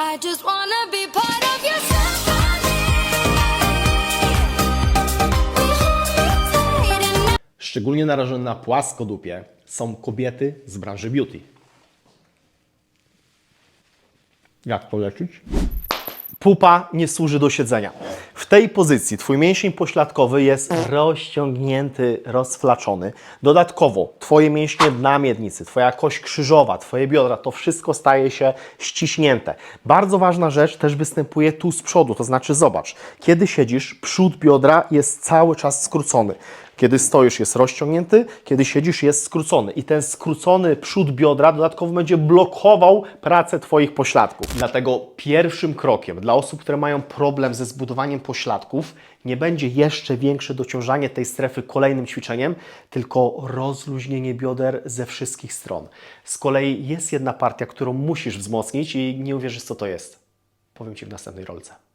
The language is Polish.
I just wanna be part of Szczególnie narażone na płaskodupie są kobiety z branży beauty. Jak to leczyć? Pupa nie służy do siedzenia. W tej pozycji Twój mięsień pośladkowy jest rozciągnięty, rozflaczony. Dodatkowo Twoje mięśnie dna miednicy, Twoja kość krzyżowa, Twoje biodra, to wszystko staje się ściśnięte. Bardzo ważna rzecz też występuje tu z przodu, to znaczy zobacz, kiedy siedzisz, przód biodra jest cały czas skrócony. Kiedy stoisz jest rozciągnięty, kiedy siedzisz jest skrócony i ten skrócony przód biodra dodatkowo będzie blokował pracę Twoich pośladków. Dlatego pierwszym krokiem dla osób, które mają problem ze zbudowaniem pośladków nie będzie jeszcze większe dociążanie tej strefy kolejnym ćwiczeniem, tylko rozluźnienie bioder ze wszystkich stron. Z kolei jest jedna partia, którą musisz wzmocnić i nie uwierzysz co to jest. Powiem Ci w następnej rolce.